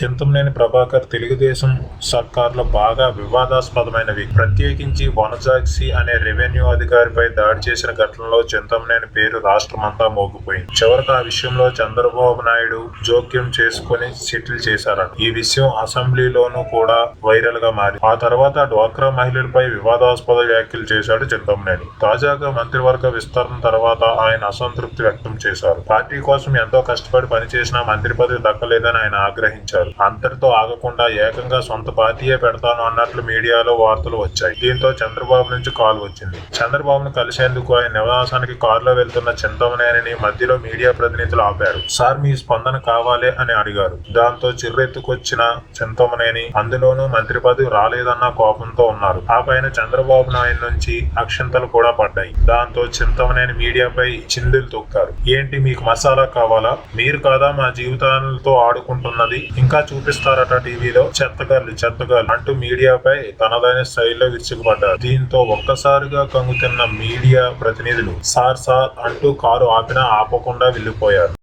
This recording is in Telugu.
చింతమనేని ప్రభాకర్ తెలుగుదేశం సర్కార్లో బాగా వివాదాస్పదమైనవి ప్రత్యేకించి వనజాక్సి అనే రెవెన్యూ అధికారిపై దాడి చేసిన ఘటనలో చింతమనేని పేరు రాష్ట్రమంతా మోగిపోయింది. చివరికి ఆ విషయంలో చంద్రబాబు నాయుడు జోక్యం చేసుకుని సెటిల్ చేశారట. ఈ విషయం అసెంబ్లీలోనూ కూడా వైరల్గా మారింది. ఆ తర్వాత డ్వాక్రా మహిళలపై వివాదాస్పద వ్యాఖ్యలు చేశాడు చింతమనేని తాజాగా మంత్రివర్గ విస్తరణ తర్వాత ఆయన అసంతృప్తి వ్యక్తం చేశారు. పార్టీ కోసం ఎంతో కష్టపడి పనిచేసినా మంత్రి పదవి దక్కలేదని ఆయన ఆగ్రహించారు. అంతటితో ఆగకుండా ఏకంగా సొంత పార్టీయే పెడతాను అన్నట్లు మీడియాలో వార్తలు వచ్చాయి. దీంతో చంద్రబాబు నుంచి కాల్ వచ్చింది. చంద్రబాబును కలిసేందుకు ఆయన నివాసానికి కారులో వెళ్తున్న చింతమనేని మధ్యలో మీడియా ప్రతినిధులు ఆపారు. సార్ మీ స్పందన కావాలి అని అడిగారు. దాంతో చిర్రెత్తుకొచ్చిన చింతమనేని అందులోనూ మంత్రి పదవి రాలేదన్న కోపంతో ఉన్నారు. ఆ పైన చంద్రబాబు నాయుడు నుంచి అక్షంతలు కూడా పడ్డాయి. దాంతో చింతమనేని మీడియాపై చిందులు తొక్కారు. ఏంటి మీకు మసాలా కావాలా? మీరు కాదా మా జీవితాలతో ఆడుకుంటున్నది? ఇంకా చూపిస్తారట టీవీలో చెత్తగాళ్ళు చెత్తగాళ్ళు అంటూ మీడియాపై తనదైన శైలిలో విరుచుకుపడ్డారు. దీంతో ఒక్కసారిగా కంగుతున్న మీడియా ప్రతినిధులు సార్ సార్ అంటూ కారు ఆపినా ఆపకుండా వెళ్ళిపోయారు